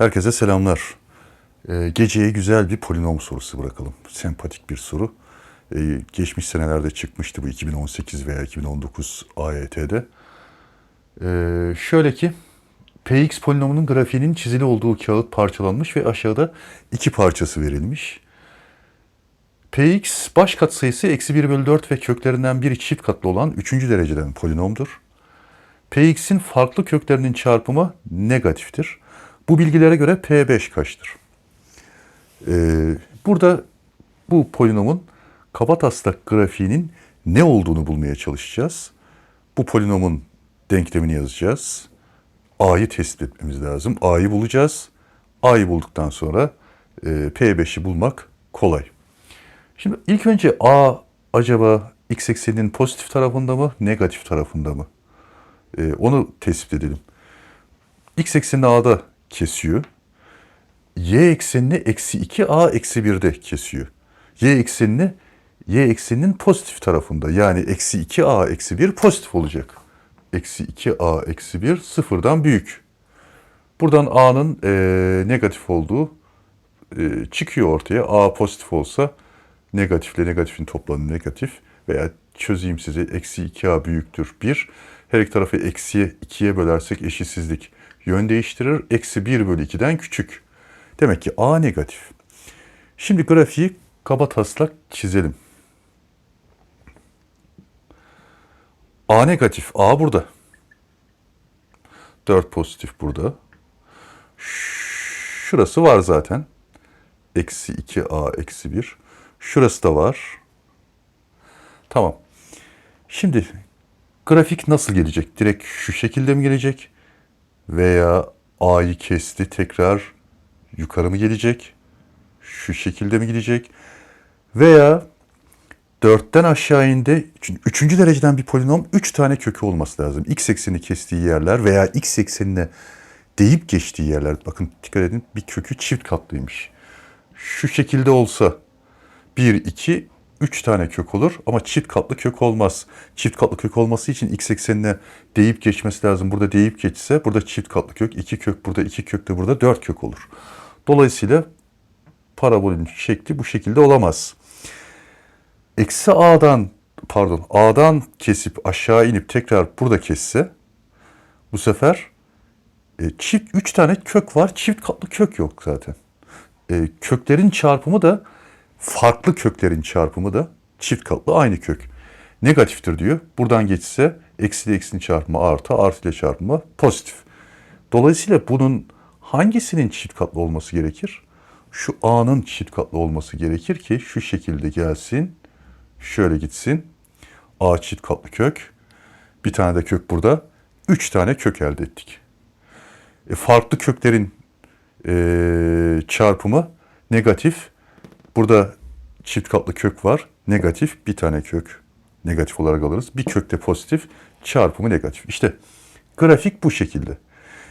Herkese selamlar. Ee, geceye güzel bir polinom sorusu bırakalım. Sempatik bir soru. Ee, geçmiş senelerde çıkmıştı bu 2018 veya 2019 AYT'de. Ee, şöyle ki Px polinomunun grafiğinin çizili olduğu kağıt parçalanmış ve aşağıda iki parçası verilmiş. Px baş katsayısı eksi 1 bölü 4 ve köklerinden biri çift katlı olan 3. dereceden polinomdur. Px'in farklı köklerinin çarpımı negatiftir. Bu bilgilere göre P5 kaçtır? Ee, burada bu polinomun kabataslak grafiğinin ne olduğunu bulmaya çalışacağız. Bu polinomun denklemini yazacağız. A'yı tespit etmemiz lazım. A'yı bulacağız. A'yı bulduktan sonra e, P5'i bulmak kolay. Şimdi ilk önce A acaba x ekseninin pozitif tarafında mı, negatif tarafında mı? Ee, onu tespit edelim. X eksenini A'da kesiyor. Y eksenini eksi 2A eksi 1'de kesiyor. Y eksenini Y ekseninin pozitif tarafında yani eksi 2A eksi 1 pozitif olacak. Eksi 2A eksi 1 sıfırdan büyük. Buradan A'nın e, negatif olduğu e, çıkıyor ortaya. A pozitif olsa negatifle negatifin toplamı negatif veya çözeyim size eksi 2A büyüktür 1. Her iki tarafı eksiye 2'ye bölersek eşitsizlik yön değiştirir. Eksi 1 bölü 2'den küçük. Demek ki A negatif. Şimdi grafiği kaba taslak çizelim. A negatif. A burada. 4 pozitif burada. Şurası var zaten. Eksi 2A eksi 1. Şurası da var. Tamam. Şimdi grafik nasıl gelecek? Direkt şu şekilde mi gelecek? Veya A'yı kesti tekrar yukarı mı gelecek? Şu şekilde mi gidecek? Veya 4'ten aşağı indi. Çünkü 3. dereceden bir polinom 3 tane kökü olması lazım. X ekseni kestiği yerler veya X eksenine deyip geçtiği yerler. Bakın dikkat edin bir kökü çift katlıymış. Şu şekilde olsa 1, 2, 3 tane kök olur ama çift katlı kök olmaz. Çift katlı kök olması için x eksenine deyip geçmesi lazım. Burada deyip geçse burada çift katlı kök, 2 kök burada, 2 kök de burada 4 kök olur. Dolayısıyla parabolün şekli bu şekilde olamaz. Eksi a'dan pardon a'dan kesip aşağı inip tekrar burada kesse bu sefer e, çift 3 tane kök var. Çift katlı kök yok zaten. E, köklerin çarpımı da farklı köklerin çarpımı da çift katlı aynı kök. Negatiftir diyor. Buradan geçse eksi ile eksinin çarpımı artı, artı ile çarpımı pozitif. Dolayısıyla bunun hangisinin çift katlı olması gerekir? Şu A'nın çift katlı olması gerekir ki şu şekilde gelsin. Şöyle gitsin. A çift katlı kök. Bir tane de kök burada. Üç tane kök elde ettik. E, farklı köklerin e, çarpımı negatif. Burada çift katlı kök var. Negatif bir tane kök negatif olarak alırız. Bir kök de pozitif. Çarpımı negatif. İşte grafik bu şekilde.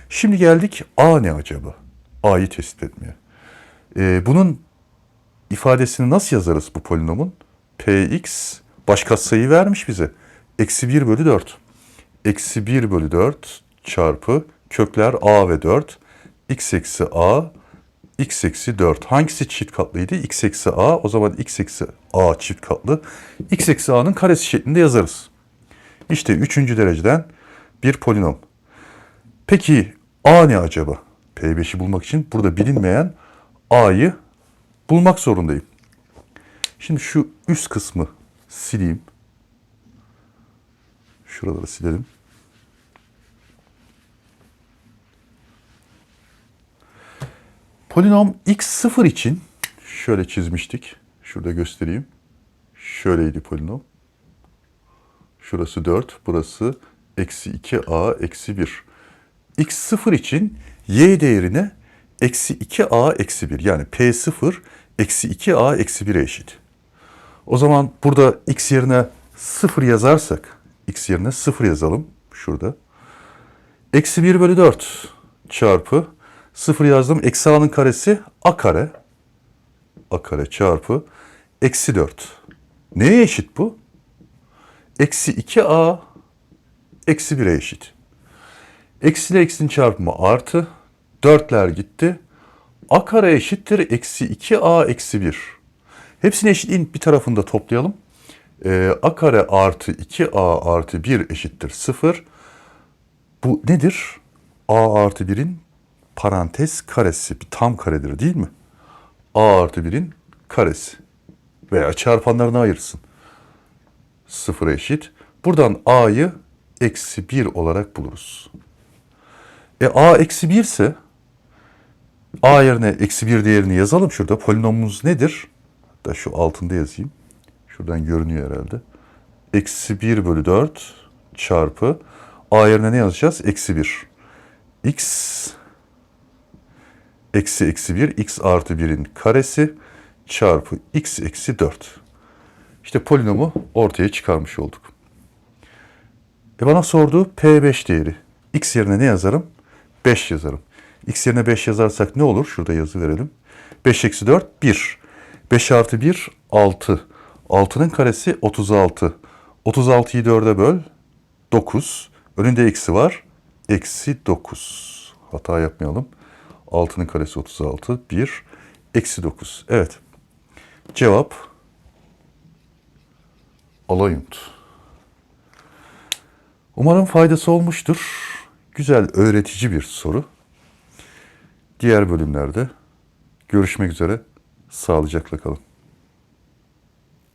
Şimdi geldik A ne acaba? A'yı tespit etmeye. Ee, bunun ifadesini nasıl yazarız bu polinomun? Px baş katsayı vermiş bize. Eksi 1 bölü 4. Eksi 1 bölü 4 çarpı kökler A ve 4. x eksi A x eksi 4. Hangisi çift katlıydı? x eksi a. O zaman x eksi a çift katlı. x eksi a'nın karesi şeklinde yazarız. İşte üçüncü dereceden bir polinom. Peki a ne acaba? P5'i bulmak için burada bilinmeyen a'yı bulmak zorundayım. Şimdi şu üst kısmı sileyim. Şuraları silelim. Polinom x0 için şöyle çizmiştik. Şurada göstereyim. Şöyleydi polinom. Şurası 4, burası eksi 2a eksi 1. x0 için y değerine eksi 2a eksi 1 yani p0 eksi 2a eksi 1'e eşit. O zaman burada x yerine 0 yazarsak, x yerine 0 yazalım şurada. Eksi 1 bölü 4 çarpı 0 yazdım. Eksi a'nın karesi a kare. a kare çarpı eksi 4. Neye eşit bu? Eksi 2a eksi 1'e eşit. Eksi ile eksinin çarpımı artı. Dörtler gitti. A kare eşittir eksi 2A eksi 1. Hepsini eşitliğin bir tarafında toplayalım. Ee, A kare artı 2A artı 1 eşittir 0. Bu nedir? A artı 1'in parantez karesi. Bir tam karedir değil mi? A artı 1'in karesi. Veya çarpanlarına ayırsın. Sıfıra eşit. Buradan A'yı eksi 1 olarak buluruz. E A eksi 1 ise A yerine eksi 1 değerini yazalım şurada. Polinomumuz nedir? Da şu altında yazayım. Şuradan görünüyor herhalde. Eksi 1 bölü 4 çarpı A yerine ne yazacağız? Eksi 1. X eksi eksi 1 x artı 1'in karesi çarpı x eksi 4. İşte polinomu ortaya çıkarmış olduk. E bana sordu P5 değeri. X yerine ne yazarım? 5 yazarım. X yerine 5 yazarsak ne olur? Şurada yazı verelim. 5 eksi 4 1. 5 artı 1 6. 6'nın karesi 36. 36'yı 4'e böl 9. Önünde eksi var. Eksi 9. Hata yapmayalım. 6'nın karesi 36. 1. Eksi 9. Evet. Cevap Alayunt. Umarım faydası olmuştur. Güzel, öğretici bir soru. Diğer bölümlerde görüşmek üzere. Sağlıcakla kalın.